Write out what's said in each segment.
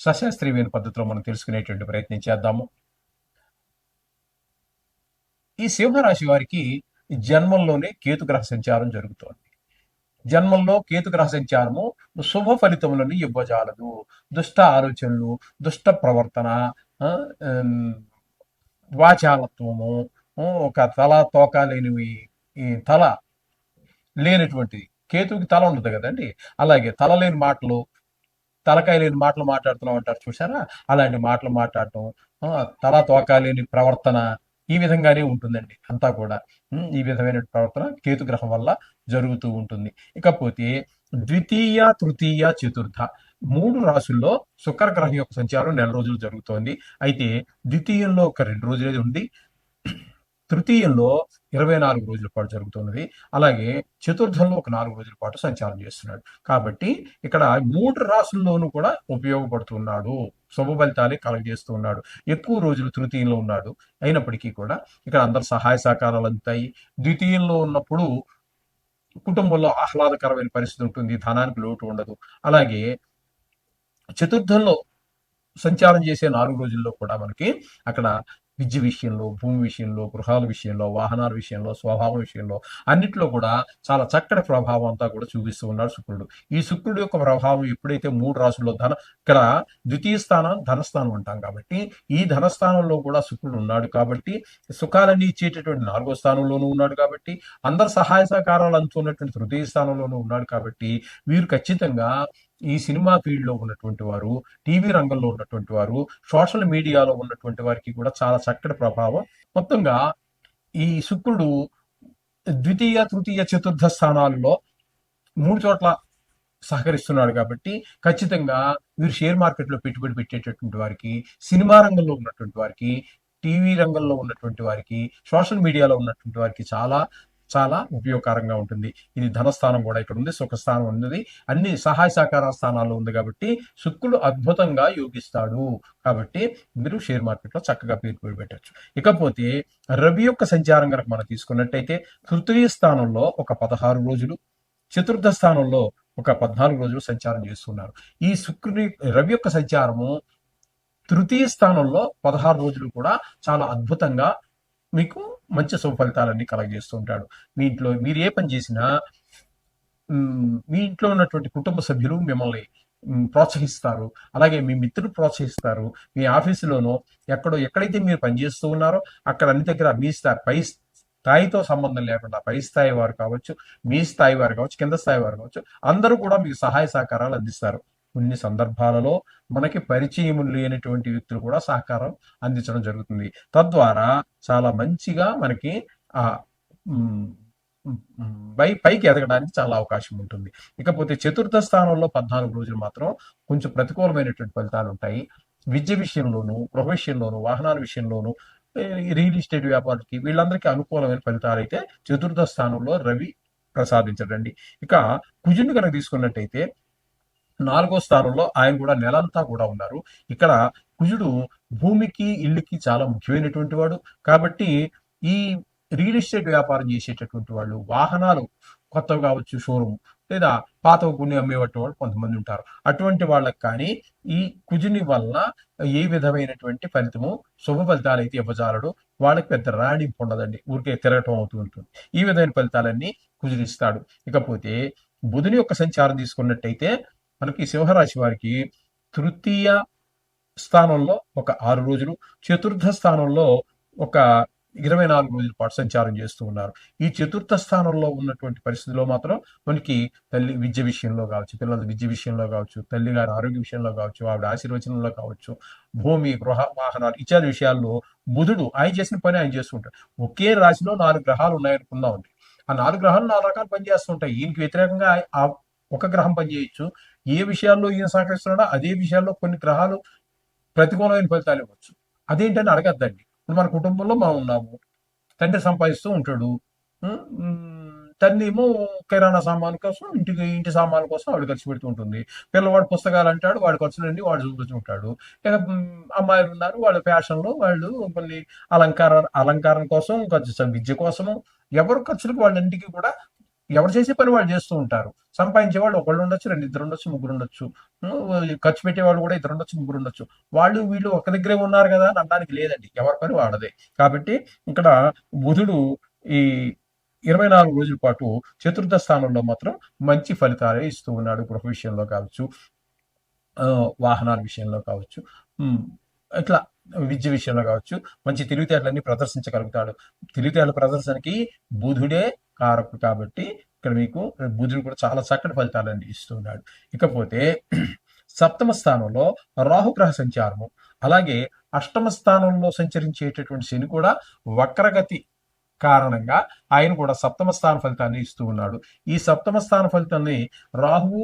సశాస్త్రీయమైన పద్ధతిలో మనం తెలుసుకునేటువంటి ప్రయత్నం చేద్దాము. ఈ సింహరాశి వారికి జన్మంలోనే కేతుగ్రహ సంచారం జరుగుతోంది. జన్మంలో కేతుగ్రహ సంచారము శుభ ఫలితములను ఇవ్వజాలదు. దుష్ట ఆలోచనలు దుష్ట ప్రవర్తన వాచాలత్వము ఒక తల తోక లేనివి ఈ తల లేనటువంటిది కేతువుకి తల ఉండదు కదండి. అలాగే తల లేని మాటలు తలకాయ లేని మాటలు మాట్లాడుతున్నాం అంటారు చూసారా అలాంటి మాటలు మాట్లాడటం తల తోక లేని ప్రవర్తన ఈ విధంగానే ఉంటుందండి. అంతా కూడా ఈ విధమైన ప్రవర్తన కేతుగ్రహం వల్ల జరుగుతూ ఉంటుంది. ఇకపోతే ద్వితీయ తృతీయ చతుర్థ మూడు రాసుల్లో శుక్రగ్రహం యొక్క సంచారం నెల రోజులు జరుగుతోంది. అయితే ద్వితీయంలో ఒక రెండు రోజులే ఉంది. తృతీయంలో ఇరవై నాలుగు రోజుల పాటు జరుగుతున్నది. అలాగే చతుర్థంలో ఒక నాలుగు రోజుల పాటు సంచారం చేస్తున్నాడు. కాబట్టి ఇక్కడ మూడు రాసుల్లోనూ కూడా ఉపయోగపడుతున్నాడు. శుభ ఫలితాలే కలగజేస్తూ ఉన్నాడు. ఎక్కువ రోజులు తృతీయంలో ఉన్నాడు. అయినప్పటికీ కూడా ఇక్కడ అందరు సహాయ సహకారాలు అందుతాయి. ద్వితీయంలో ఉన్నప్పుడు కుటుంబంలో ఆహ్లాదకరమైన పరిస్థితి ఉంటుంది. ధనానికి లోటు ఉండదు. అలాగే చతుర్థంలో సంచారం చేసే నాలుగు రోజుల్లో కూడా మనకి అక్కడ విద్య విషయంలో భూమి విషయంలో గృహాల విషయంలో వాహనాల విషయంలో స్వభావం విషయంలో అన్నిట్లో కూడా చాలా చక్కటి ప్రభావం అంతా కూడా చూపిస్తూ ఉన్నాడు శుక్రుడు. ఈ శుక్రుడు యొక్క ప్రభావం ఎప్పుడైతే మూడు రాసుల్లో ధన ఇక్కడ ద్వితీయ స్థానం ధనస్థానం అంటాం కాబట్టి ఈ ధనస్థానంలో కూడా శుక్రుడు ఉన్నాడు కాబట్టి సుఖాలన్నీ ఇచ్చేటటువంటి నాలుగో స్థానంలోనూ ఉన్నాడు కాబట్టి అందరి సహాయ సహకారాలు అందుతున్నటువంటి తృతీయ స్థానంలోనూ ఉన్నాడు కాబట్టి వీరు ఖచ్చితంగా ఈ సినిమా ఫీల్డ్లో ఉన్నటువంటి వారు టీవీ రంగంలో ఉన్నటువంటి వారు సోషల్ మీడియాలో ఉన్నటువంటి వారికి కూడా చాలా చక్కటి ప్రభావం. మొత్తంగా ఈ శుక్రుడు ద్వితీయ తృతీయ చతుర్థ స్థానాల్లో మూడు చోట్ల సహకరిస్తున్నాడు కాబట్టి ఖచ్చితంగా వీరు షేర్ మార్కెట్లో పెట్టుబడి పెట్టేటటువంటి వారికి సినిమా రంగంలో ఉన్నటువంటి వారికి టీవీ రంగంలో ఉన్నటువంటి వారికి సోషల్ మీడియాలో ఉన్నటువంటి వారికి చాలా చాలా ఉపయోగకరంగా ఉంటుంది. ఇది ధనస్థానం కూడా ఇక్కడ ఉంది. సుఖస్థానం ఉన్నది. అన్ని సహాయ సహకార స్థానాల్లో ఉంది కాబట్టి శుక్రుడు అద్భుతంగా యోగిస్తాడు. కాబట్టి మీరు షేర్ మార్కెట్లో చక్కగా పేరు పెట్టచ్చు ఇకపోతే రవి యొక్క సంచారం కనుక మనం తీసుకున్నట్టయితే తృతీయ స్థానంలో ఒక పదహారు రోజులు చతుర్థ స్థానంలో ఒక పద్నాలుగు రోజులు సంచారం చేస్తున్నారు. ఈ శుక్రుని రవి యొక్క సంచారము తృతీయ స్థానంలో పదహారు రోజులు కూడా చాలా అద్భుతంగా మీకు మంచి సుఫలితాలన్నీ కలగజేస్తూ ఉంటాడు. మీ ఇంట్లో మీరు ఏ పని చేసినా మీ ఇంట్లో ఉన్నటువంటి కుటుంబ సభ్యులు మిమ్మల్ని ప్రోత్సహిస్తారు. అలాగే మీ మిత్రులు ప్రోత్సహిస్తారు. మీ ఆఫీసులోనో ఎక్కడో ఎక్కడైతే మీరు పనిచేస్తూ ఉన్నారో అక్కడ అన్ని దగ్గర మీ స్థాయి పై స్థాయితో సంబంధం లేకుండా పై స్థాయి వారు కావచ్చు మీ స్థాయి వారు కావచ్చు కింద స్థాయి వారు కావచ్చు అందరూ కూడా మీకు సహాయ సహకారాలు అందిస్తారు. కొన్ని సందర్భాలలో మనకి పరిచయం లేనటువంటి వ్యక్తులు కూడా సహకారం అందించడం జరుగుతుంది. తద్వారా చాలా మంచిగా మనకి ఆ పై పైకి ఎదగడానికి చాలా అవకాశం ఉంటుంది. ఇకపోతే చతుర్థ స్థానంలో పద్నాలుగు రోజులు మాత్రం కొంచెం ప్రతికూలమైనటువంటి ఫలితాలు ఉంటాయి. విద్య విషయంలోను గృహ వాహనాల విషయంలోను రియల్ ఎస్టేట్ వ్యాపారికి వీళ్ళందరికీ అనుకూలమైన ఫలితాలు అయితే చతుర్థ స్థానంలో రవి ప్రసాదించడండి. ఇక కుజుని కనుక తీసుకున్నట్టయితే నాలుగో స్థానంలో ఆయన కూడా నెలంతా కూడా ఉన్నారు. ఇక్కడ కుజుడు భూమికి ఇల్లుకి చాలా ముఖ్యమైనటువంటి వాడు. కాబట్టి ఈ రియల్ ఎస్టేట్ వ్యాపారం చేసేటటువంటి వాళ్ళు వాహనాలు కొత్తవి కావచ్చు షోరూమ్ లేదా పాత కొన్ని అమ్మేటువంటి వాళ్ళు కొంతమంది ఉంటారు. అటువంటి వాళ్ళకి కానీ ఈ కుజుని వలన ఏ విధమైనటువంటి ఫలితము శుభ ఫలితాలు అయితే ఇవ్వజాలడు. వాళ్ళకి పెద్ద రాణింపు ఉండదండి. ఊరికే తిరగటం అవుతూ ఉంటుంది. ఈ విధమైన ఫలితాలన్నీ కుజునిస్తాడు ఇకపోతే బుధుని యొక్క సంచారం తీసుకున్నట్టయితే మనకి సింహరాశి వారికి తృతీయ స్థానంలో ఒక ఆరు రోజులు చతుర్థ స్థానంలో ఒక ఇరవై నాలుగు రోజుల పాటు సంచారం చేస్తూ ఉన్నారు. ఈ చతుర్థ స్థానంలో ఉన్నటువంటి పరిస్థితిలో మాత్రం మనకి తల్లి విద్య విషయంలో కావచ్చు పిల్లల విద్య విషయంలో కావచ్చు తల్లి గారి ఆరోగ్య విషయంలో కావచ్చు ఆవిడ ఆశీర్వచనంలో కావచ్చు భూమి గృహ వాహనాలు ఇత్యాది విషయాల్లో బుధుడు ఆయన చేసిన పని ఆయన చేస్తుంటాడు. ఒకే రాశిలో నాలుగు గ్రహాలు ఉన్నాయనుకుందామండి. ఆ నాలుగు గ్రహాలు నాలుగు రకాలు పనిచేస్తుంటాయి. ఈయనకి వ్యతిరేకంగా ఒక గ్రహం పనిచేయచ్చు ఏ విషయాల్లో ఈయన సహకరిస్తున్నాడో అదే విషయాల్లో కొన్ని గ్రహాలు ప్రతికూలమైన ఫలితాలు ఇవ్వచ్చు. అదేంటని అడగద్దండి. ఇప్పుడు మన కుటుంబంలో మనం ఉన్నాము. తండ్రి సంపాదిస్తూ ఉంటాడు. తన్ని ఏమో కిరాణా సామాన్ కోసం ఇంటికి ఇంటి సామాన్ కోసం ఆవిడ ఖర్చు పెడుతూ ఉంటుంది. పిల్లవాడు పుస్తకాలు అంటాడు వాడు ఖర్చులండి వాడు చూపుతూ ఉంటాడు ఇక అమ్మాయిలు ఉన్నారు వాళ్ళ ఫ్యాషన్లో వాళ్ళు కొన్ని అలంకార అలంకారం కోసం ఖర్చు విద్య కోసము ఎవరు ఖర్చులకు వాళ్ళంటికి కూడా ఎవరు చేసే పని వాళ్ళు చేస్తూ ఉంటారు. సంపాదించే వాళ్ళు ఒకళ్ళు ఉండొచ్చు రెండు ఇద్దరు ఉండొచ్చు ముగ్గురు ఉండొచ్చు. ఖర్చు పెట్టే వాళ్ళు కూడా ఇద్దరు ఉండొచ్చు ముగ్గురు ఉండొచ్చు. వాళ్ళు వీళ్ళు ఒక దగ్గరే ఉన్నారు కదా అని అనడానికి లేదండి. ఎవరి పని వాడదే కాబట్టి ఇక్కడ బుధుడు ఈ ఇరవై నాలుగు రోజుల పాటు చతుర్థ స్థానంలో మాత్రం మంచి ఫలితాలే ఇస్తూ ఉన్నాడు గృహ విషయంలో కావచ్చు వాహనాల విషయంలో కావచ్చు ఇట్లా విద్య విషయంలో కావచ్చు. మంచి తెలివితేటలన్నీ ప్రదర్శించగలుగుతాడు. తెలివితేటల ప్రదర్శనకి బుధుడే కారకుడు కాబట్టి ఇక్కడ మీకు బుధుడు కూడా చాలా చక్కటి ఫలితాలను ఇస్తున్నాడు. ఇకపోతే సప్తమ స్థానంలో రాహుగ్రహ సంచారము. అలాగే అష్టమ స్థానంలో సంచరించేటటువంటి శని కూడా వక్రగతి కారణంగా ఆయన కూడా సప్తమ స్థాన ఫలితాన్ని ఇస్తూ ఉన్నాడు. ఈ సప్తమ స్థాన ఫలితాన్ని రాహువు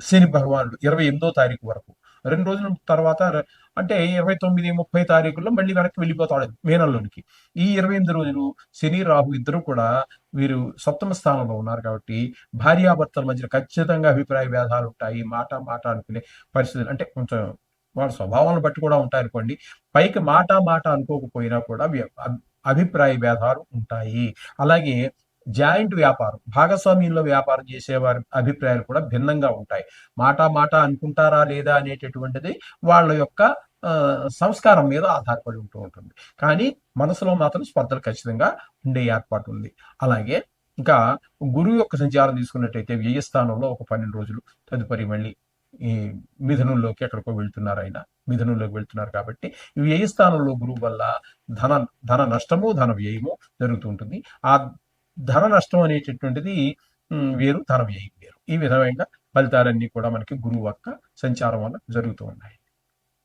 శని భగవానుడు ఇరవై ఎనిమిదో తారీఖు వరకు రెండు రోజుల తర్వాత అంటే ఇరవై తొమ్మిది ముప్పై తారీఖుల్లో మళ్ళీ వెనక్కి వెళ్ళిపోతాడు మేనల్లోనికి ఈ ఇరవై ఎనిమిది రోజులు శని రాహు ఇద్దరు కూడా వీరు సప్తమ స్థానంలో ఉన్నారు కాబట్టి భార్యాభర్తల మధ్య ఖచ్చితంగా అభిప్రాయ భేదాలు ఉంటాయి. మాట మాట అనుకునే పరిస్థితులు అంటే కొంచెం వాళ్ళ స్వభావాలను బట్టి కూడా ఉంటాయి అనుకోండి. పైకి మాట మాట అనుకోకపోయినా కూడా అభిప్రాయ భేదాలు ఉంటాయి. అలాగే జాయింట్ వ్యాపారం భాగస్వామ్యంలో వ్యాపారం చేసేవారి అభిప్రాయాలు కూడా భిన్నంగా ఉంటాయి. మాట మాట అనుకుంటారా లేదా అనేటటువంటిది వాళ్ళ యొక్క సంస్కారం మీద ఆధారపడి ఉంటూ ఉంటుంది. కానీ మనసులో మాత్రం స్పర్ధలు ఖచ్చితంగా ఉండే ఏర్పాటు ఉంది. అలాగే ఇంకా గురువు యొక్క సంచారం తీసుకున్నట్టయితే వ్యయస్థానంలో ఒక పన్నెండు రోజులు తదుపరి మళ్ళీ ఈ మిథునంలోకి ఎక్కడికో వెళ్తున్నారు ఆయన. మిథునంలోకి వెళ్తున్నారు కాబట్టి వ్యయస్థానంలో గురువు వల్ల ధన ధన నష్టము ధన వ్యయము జరుగుతూ ఉంటుంది. ఆ ధన నష్టం అనేటటువంటిది వేరు ధన వ్యయం వేరు. ఈ విధమైన ఫలితాలన్నీ కూడా మనకి గురువు యొక్క సంచారం వల్ల జరుగుతూ ఉన్నాయి.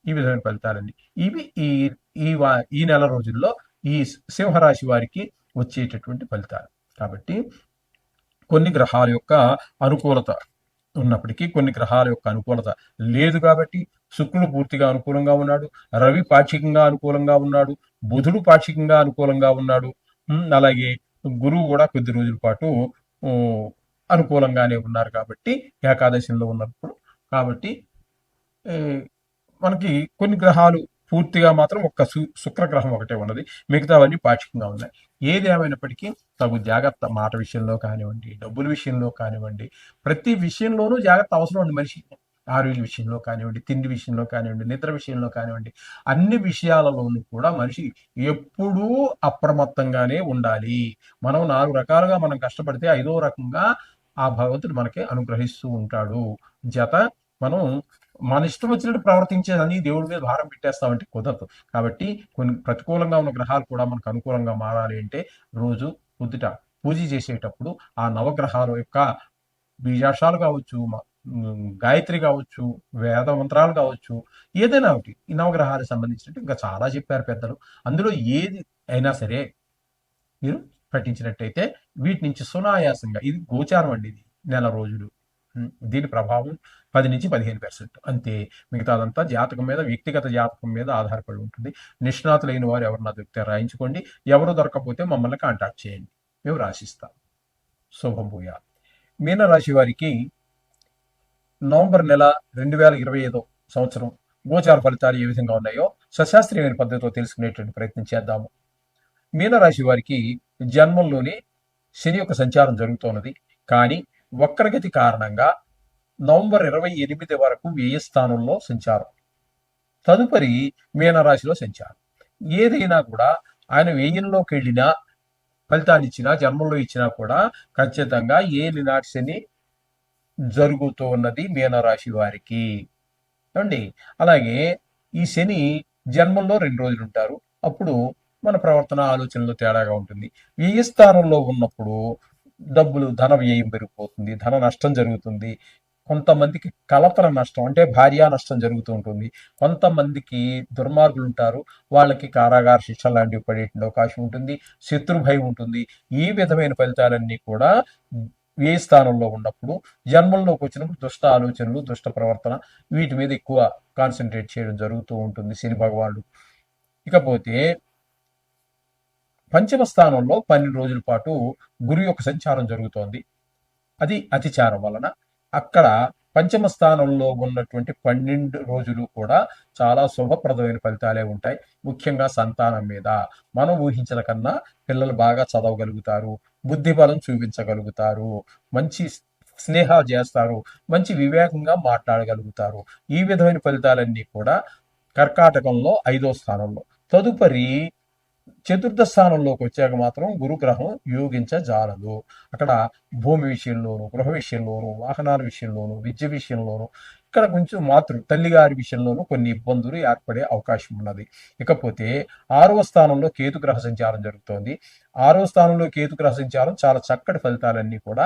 ఈ విధమైన ఫలితాలన్నీ. ఇవి ఈ ఈ వా- ఈ నెల రోజుల్లో ఈ సింహరాశి వారికి వచ్చేటటువంటి ఫలితాలు. కాబట్టి కొన్ని గ్రహాల యొక్క అనుకూలత ఉన్నప్పటికీ కొన్ని గ్రహాల యొక్క అనుకూలత లేదు కాబట్టి శుక్రుడు పూర్తిగా అనుకూలంగా ఉన్నాడు రవి పాక్షికంగా అనుకూలంగా ఉన్నాడు బుధుడు పాక్షికంగా అనుకూలంగా ఉన్నాడు. అలాగే గురువు కూడా కొద్ది రోజుల పాటు అనుకూలంగానే ఉన్నారు కాబట్టి ఏకాదశిలో ఉన్నప్పుడు. కాబట్టి మనకి కొన్ని గ్రహాలు పూర్తిగా మాత్రం ఒక్క సు శుక్ర గ్రహం ఒకటే ఉన్నది. మిగతావన్నీ పాక్షికంగా ఉన్నాయి. ఏది ఏమైనప్పటికీ తగు జాగ్రత్త మాట విషయంలో కానివ్వండి డబ్బుల విషయంలో కానివ్వండి ప్రతి విషయంలోనూ జాగ్రత్త అవసరం ఉంది మనిషి ఆరోగ్య విషయంలో కానివ్వండి తిండి విషయంలో కానివ్వండి నిద్ర విషయంలో కానివ్వండి అన్ని విషయాలలోనూ కూడా మనిషి ఎప్పుడూ అప్రమత్తంగానే ఉండాలి. మనం నాలుగు రకాలుగా మనం కష్టపడితే ఐదో రకంగా ఆ భగవంతుడు మనకి అనుగ్రహిస్తూ ఉంటాడు. జత మనం మన ఇష్టం వచ్చినట్టు ప్రవర్తించేదని దేవుడి మీద భారం పెట్టేస్తామంటే కుదరదు. కాబట్టి కొన్ని ప్రతికూలంగా ఉన్న గ్రహాలు కూడా మనకు అనుకూలంగా మారాలి అంటే రోజు పొద్దుట పూజ చేసేటప్పుడు ఆ నవగ్రహాల యొక్క బీజాషాలు కావచ్చు గాయత్రి కావచ్చు వేద మంత్రాలు కావచ్చు ఏదైనా ఒకటి. ఈ నవగ్రహాలకు సంబంధించినట్టు ఇంకా చాలా చెప్పారు పెద్దలు. అందులో ఏది అయినా సరే మీరు పఠించినట్టయితే వీటి నుంచి సునాయాసంగా ఇది గోచారం అండి ఇది నెల రోజులు. దీని ప్రభావం పది నుంచి పదిహేను పర్సెంట్ అంతే. మిగతాదంతా జాతకం మీద వ్యక్తిగత జాతకం మీద ఆధారపడి ఉంటుంది. నిష్ణాతులైన వారు ఎవరన్నా దొరికితే రాయించుకోండి. ఎవరు దొరకపోతే మమ్మల్ని కాంటాక్ట్ చేయండి. మేము రాసిస్తాం. శుభభూయా మీనరాశి వారికి నవంబర్ నెల రెండు వేల ఇరవై ఐదో సంవత్సరం గోచార ఫలితాలు ఏ విధంగా ఉన్నాయో సశాస్త్రీయమైన పద్ధతిలో తెలుసుకునేటువంటి ప్రయత్నం చేద్దాము. మీనరాశి వారికి జన్మంలోనే శని యొక్క సంచారం జరుగుతున్నది కానీ వక్రగతి కారణంగా నవంబర్ ఇరవై ఎనిమిది వరకు వ్యయ స్థానంలో సంచారం. తదుపరి మీనరాశిలో సంచారం. ఏదైనా కూడా ఆయన వ్యయంలోకి వెళ్ళినా ఫలితాన్ని ఇచ్చినా జన్మంలో ఇచ్చినా కూడా ఖచ్చితంగా ఏ శని జరుగుతూ ఉన్నది మీనరాశి వారికి. అండి అలాగే ఈ శని జన్మంలో రెండు రోజులు ఉంటారు. అప్పుడు మన ప్రవర్తన ఆలోచనలో తేడాగా ఉంటుంది. వ్యయ స్థానంలో ఉన్నప్పుడు డబ్బులు ధన వ్యయం పెరిగిపోతుంది ధన నష్టం జరుగుతుంది. కొంతమందికి కలపన నష్టం అంటే భార్యా నష్టం జరుగుతూ ఉంటుంది. కొంతమందికి దుర్మార్గులు ఉంటారు. వాళ్ళకి కారాగార శిక్ష లాంటివి పడే అవకాశం ఉంటుంది. శత్రు భయం ఉంటుంది. ఈ విధమైన ఫలితాలన్నీ కూడా ఏ స్థానంలో ఉన్నప్పుడు జన్మంలోకి వచ్చినప్పుడు దుష్ట ఆలోచనలు దుష్ట ప్రవర్తన వీటి మీద ఎక్కువ కాన్సన్ట్రేట్ చేయడం జరుగుతూ ఉంటుంది శని భగవానుడు. ఇకపోతే పంచమ స్థానంలో పన్నెండు రోజుల పాటు గురు యొక్క సంచారం జరుగుతోంది. అది అతిచారం వలన అక్కడ పంచమ స్థానంలో ఉన్నటువంటి పన్నెండు రోజులు కూడా చాలా శుభప్రదమైన ఫలితాలే ఉంటాయి. ముఖ్యంగా సంతానం మీద. మనం ఊహించిన కన్నా పిల్లలు బాగా చదవగలుగుతారు. బుద్ధి బలం చూపించగలుగుతారు. మంచి స్నేహాలు చేస్తారు. మంచి వివేకంగా మాట్లాడగలుగుతారు. ఈ విధమైన ఫలితాలన్నీ కూడా కర్కాటకంలో ఐదో స్థానంలో. తదుపరి చతుర్థ స్థానంలోకి వచ్చాక మాత్రం గురుగ్రహం యోగించజాలదు. అక్కడ భూమి విషయంలోను గృహ విషయంలోను వాహనాల విషయంలోను విద్య విషయంలోను ఇక్కడ కొంచెం మాతృ తల్లిగారి విషయంలోనూ కొన్ని ఇబ్బందులు ఏర్పడే అవకాశం ఉన్నది. ఇకపోతే ఆరవ స్థానంలో కేతుగ్రహ సంచారం జరుగుతోంది. ఆరవ స్థానంలో కేతుగ్రహ సంచారం చాలా చక్కటి ఫలితాలన్నీ కూడా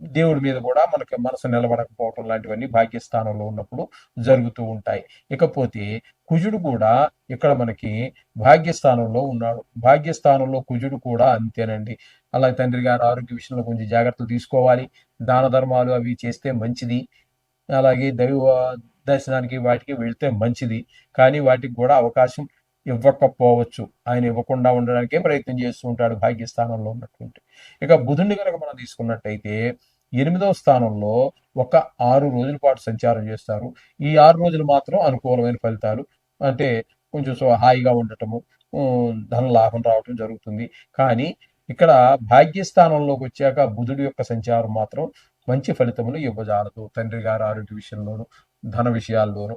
దేవుడి మీద కూడా మనకి మనసు నిలబడకపోవటం లాంటివన్నీ భాగ్యస్థానంలో ఉన్నప్పుడు జరుగుతూ ఉంటాయి. ఇకపోతే కుజుడు కూడా ఇక్కడ మనకి భాగ్యస్థానంలో ఉన్నాడు. భాగ్యస్థానంలో కుజుడు కూడా అంతేనండి. అలా తండ్రి గారు ఆరోగ్య విషయంలో కొంచెం జాగ్రత్తలు తీసుకోవాలి. దాన ధర్మాలు అవి చేస్తే మంచిది. అలాగే దైవ దర్శనానికి వాటికి వెళ్తే మంచిది. కానీ వాటికి కూడా అవకాశం ఇవ్వకపోవచ్చు. ఆయన ఇవ్వకుండా ఉండడానికే ప్రయత్నం చేస్తూ ఉంటాడు భాగ్యస్థానంలో ఉన్నటువంటి. ఇక బుధుడిని కనుక మనం తీసుకున్నట్టయితే ఎనిమిదవ స్థానంలో ఒక ఆరు రోజుల పాటు సంచారం చేస్తారు. ఈ ఆరు రోజులు మాత్రం అనుకూలమైన ఫలితాలు. అంటే కొంచెం హాయిగా ఉండటము ధన లాభం రావటం జరుగుతుంది. కానీ ఇక్కడ భాగ్యస్థానంలోకి వచ్చాక బుధుడి యొక్క సంచారం మాత్రం మంచి ఫలితములు ఇవ్వజాలదు. తండ్రి గారు ఆరోగ్య విషయంలోను ధన విషయాల్లోనూ.